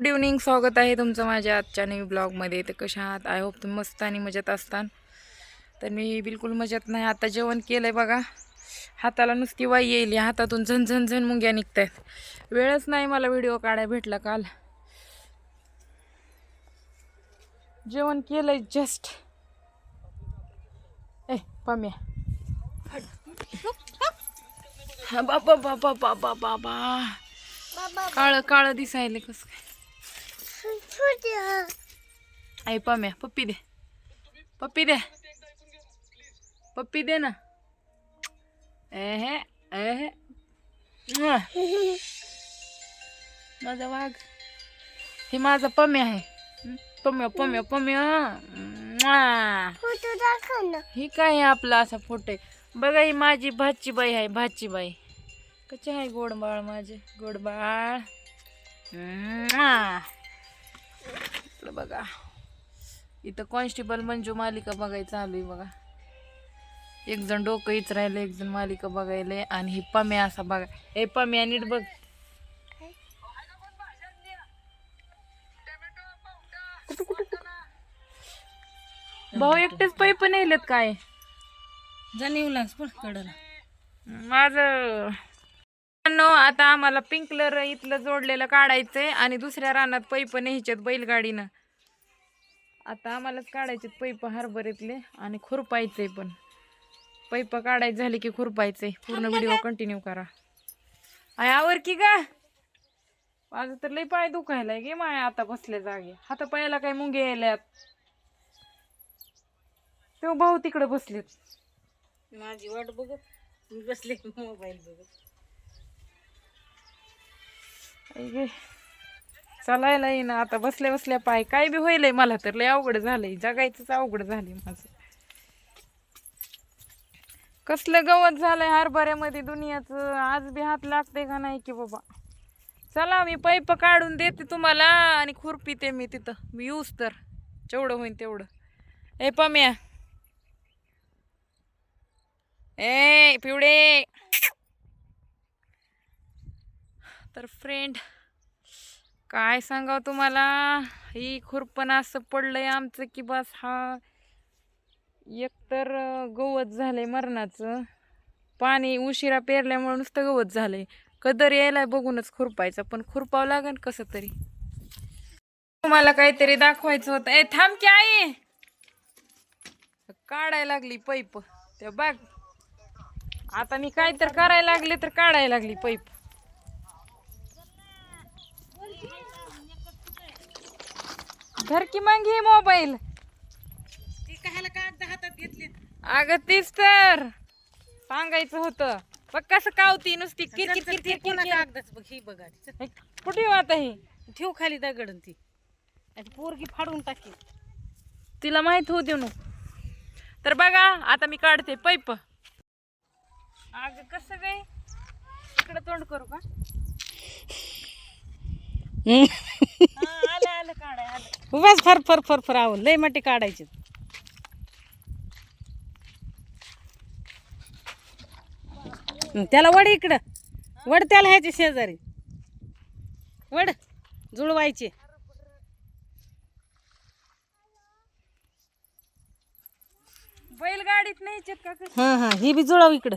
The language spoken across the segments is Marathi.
गुड इव्हनिंग स्वागत आहे तुमचं माझ्या आजच्या न्यू ब्लॉगमध्ये तर कशा आहात? आय होप तुम्ही मस्त आणि मजेत असतान. तर मी बिलकुल मजेत नाही. आता जेवण केलं आहे बघा. हाताला नुसती वाई येईल या हातातून झन झन झन मुंग्या निघत आहेत वेळच नाही मला व्हिडिओ काढाय भेटला काल. जेवण केलं आहे जस्ट ए पम्या. हा, बाबा बाबा बाबा बाबा. काळं काळं दिसायले कसं काय? आई पाम्या पप्पी दे पप्पी दे पप्पी दे ना एहे एहे म्वा. माझा वाघ हे माझा पम्या आहे हं? पम्या पम्या म्वा. ही काय आहे आपला असा फ़ोटो बघा ही माझी भाची बाई आहे भाची बाई कसे आहे गोड बाळ माझे गोड बाळ म्वा. इकडं बघा. इथं कॉन्स्टेबल मंजू मालिका बघायचं चालू आहे बघा. एक जण डोकं इच राहिलं एक जण मालिका बघायला. आणि ही पम्या असा बघा. ए पम्या नीट बघ. भाऊ एकटेच पैप नेलेत काय? जाणीवलाच पण कडला माझं आता आम्हाला पिंकलर इथलं जोडलेलं काढायचंय आणि दुसऱ्या रानात पैप न्यायचेत बैलगाडीनं. आता आम्हालाच काढायचे पैप हरभऱ्यातले आणि खुरपायचंय पण. पैप काढायचे झाले की खुरपायचंय. पूर्ण व्हिडिओ कंटिन्यू करा. आय आवर की गा? माझं तर लई पाय दुखायलाय गे माय आता बसले जागे. हाता पायाला काय मुंगे यायल्यात. तेव्हा भाऊ तिकडे बसलेत. माझी वाट बघत मी बसले मोबाईल बघत. चालायला येईना. आता बसल्या बसल्या पाय. काय बी होईल मला तर. लय अवघड झालंय. जगायचंच अवघड झालंय माझं. कसलं गवत झालंय हरभऱ्यामध्ये दुनियाचं. आज बी हात लागते का नाही की बाबा? चला मी पैप काढून देते तुम्हाला आणि खुरपी ते मी तिथं. मी यूज तर. जेवढं होईन तेवढं. ए पम्या. ए पिवडे तर फ्रेंड काय सांगावं तुम्हाला? ही खुरपण असं पडलंय आमचं की बस हा एकतर गवत झालंय मरणाचं. पाणी उशिरा पेरल्यामुळे नुसतं गवत झालंय. कदर यायला बघूनच खुरपायचं पण खुरपावं लागेल कसं तरी. तुम्हाला काहीतरी दाखवायचं होतं. ए थांब की आई! काढायला लागली पैप. ते बघ आता मी काय तर करायला लागले तर काढायला लागली पैप. धर की मग घे मोबाईल. ती हातात घेतली? अगं तीच तर. सांगायचं होतं. बघ कसं कावती नुसती किर किर किर किर कोणा किर कागदाच बघ ही बघा किर. कुठे येऊ आता ही? ठेव खाली दगडन ती. आणि पोरगी फाडून टाकी तिला माहीत होऊ देऊ नको. तर बघा आता मी काढते. पैप. अगं कसं काय इकडे तोंड करू का? उगाच फर फर फर फर आवं. लय माटी काढायची त्याला वड इकडं. वड त्याला ह्याचे शेजारी. वड जुळवायचे. बैलगाडीत कशी हां हां ही बी जुळव इकडं.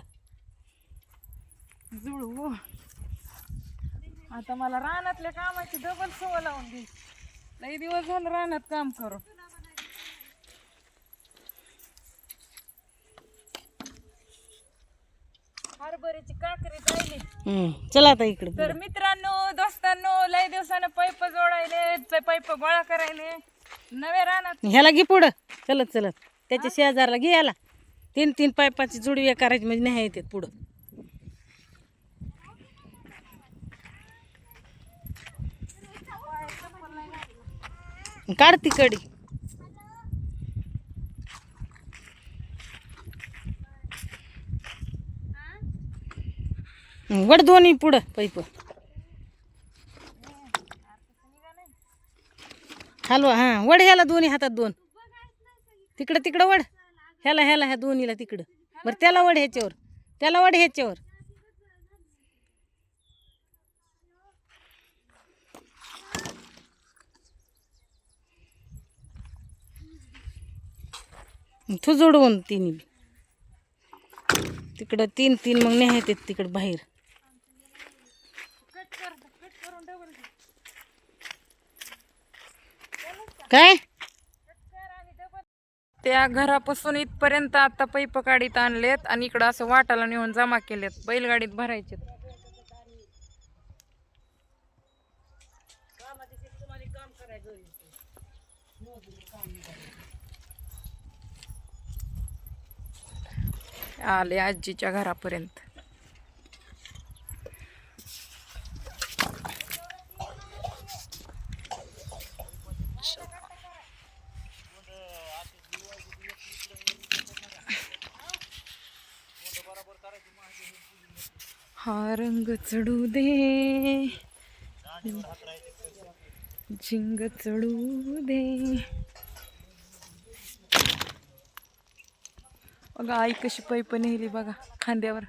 जुळवू. आता मला रानातल्या कामाची डबल सवय लावून दे. लई दिवस झालं रानात काम करू हरभऱ्याची काकरी राहिली. हं, चला आता इकडं. तर मित्रांनो दोस्तांनो लय दिवसानं पैप जोडायले ते पैप गोळा करायले. नव्या रानात ह्याला घे पुढं. चलत चलत. त्याच्या शेजारला घे याला तीन तीन पाईपाची जुडवी करायची म्हणजे नाही येते पुढं. काढ ती कडी वड दोन्ही पुढं पैप. हलवा हां वड ह्याला दोन्ही हातात दोन. तिकडं तिकडं वड. ह्याला ह्याला ह्या दोन्हीला तिकडं. बरं त्याला वड ह्याच्यावर. त्याला वड ह्याच्यावर. तू जोडवून तिन्ही बी. तिकडं तीन तीन मग नेहायचे तिकडं बाहेर. काय? त्या घरापासून इथपर्यंत आता पैप काढीत आणलेत आणि इकडं असं वाटाला नेऊन जमा केलेत. बैलगाडीत भरायचे आले आजीच्या घरापर्यंत. हा रंग चढू दे. झिंग चढू दे. बघा आई कशी पैप नेली बघा खांद्यावर.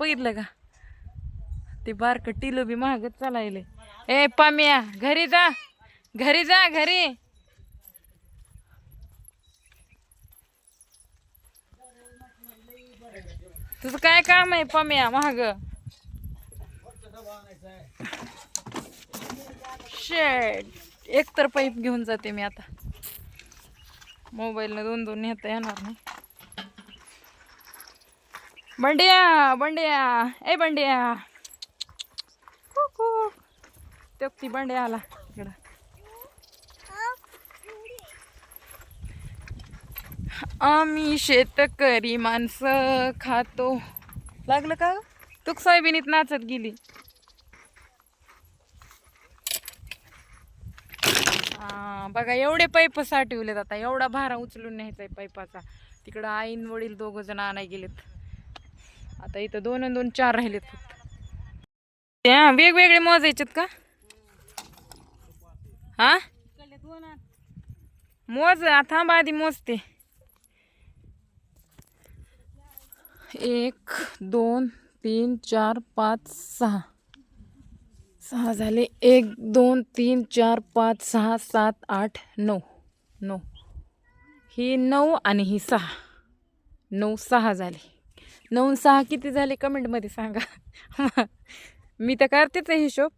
बघितलं का? ते बारक टिलो बी महागच चालायले. ए पाम्या घरी जा. घरी जा घरी. तुझं काय काम आहे पाम्या महाग शेट. एकतर पाईप घेऊन जाते मी आता. मोबाईलनं दोन दोन नेता येणार नाही. बंड्या बंड्या. ए बंड्या. तो ती बंड्या आला. इकडं. आम्ही शेतकरी माणसं खातो. लागलं का तू सोयाबीनीत नाचत गेली. बघा एवढे पैप साठवलेत आता. एवढा भारा उचलून न्यायचा आहे पैपाचा. तिकडं आईन वडील दोघ जण आणाय गेलेत. आता इथं दोन आणि दोन चार राहिलेत फक्त. त्या वेगवेगळे मोजायचेत का? हा? मोज थांबा आधी मोजते एक दोन तीन चार पाच सहा. सहा झाले. एक दोन तीन चार पाच सहा सात आठ नऊ. नऊ. ही नऊ आणि ही सहा. नऊ सहा झाले. नऊ सहा किती झाले कमेंटमध्ये सांगा. मी तर करतेच आहे हिशोब.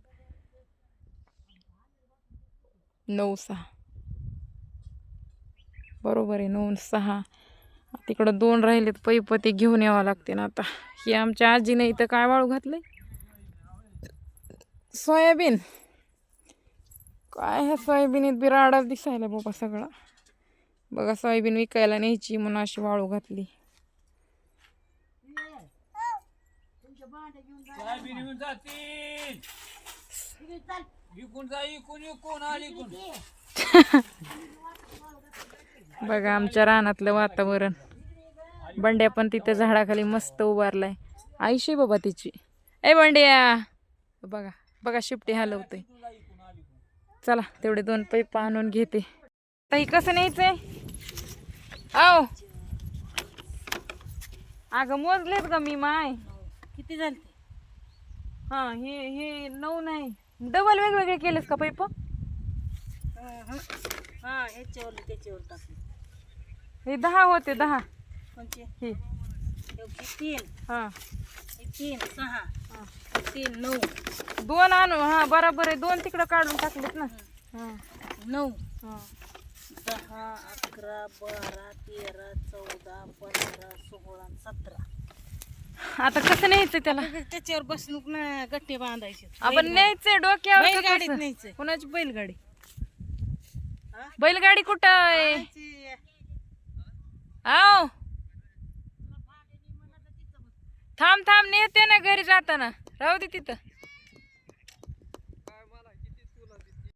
नऊ सहा. बरोबर आहे नऊ सहा. तिकडं दोन राहिलेत पैप ते घेऊन यावं लागते ना आता. ही आमच्या आजीने इथं काय वाळू घातले सोयाबीन. काय ह्या सोयाबीनीत बिराडा दिसायला बाबा सगळा. बघा सोयाबीन विकायला न्यायची म्हणून अशी वाळू घातली. बघा आमच्या रानातलं वातावरण. बंड्या पण तिथं झाडाखाली मस्त उभारलाय. आईशी बाबा तिची. ए बंड्या. बघा बघा शिपटी हलवते चला तेवढे दोन पैप आणून घेते. ताई कसं न्यायचंय? आओ. अगं मोजलेत का मी माय. किती झाले हा हे हे नऊ नाही. डबल वेगवेगळे केलेस का पैप? हा ह्याच्यावर त्याच्यावर टाकले. हे दहा होते दहा. कोणचे? हे. तीन. हा. हे तीन सहा. हा. तीन नऊ. दोन आणू. हा बरोबर आहे. दोन तिकडं काढून टाकलेत ना. हा. नऊ. हा. दहा अकरा बारा तेरा चौदा पंधरा सोळा सतरा. आता कसं न्यायचं त्याला त्याच्यावर बसून ना गट्टे बांधायचे आपण न्यायचंय डोक्यावर का बैलगाडीत कसं? न्यायचंय. कुणाची बैलगाडी हा? बैलगाडी कुठं आहे. आओ थांब थांब नेते ना घरी जाताना राहू दे तिथं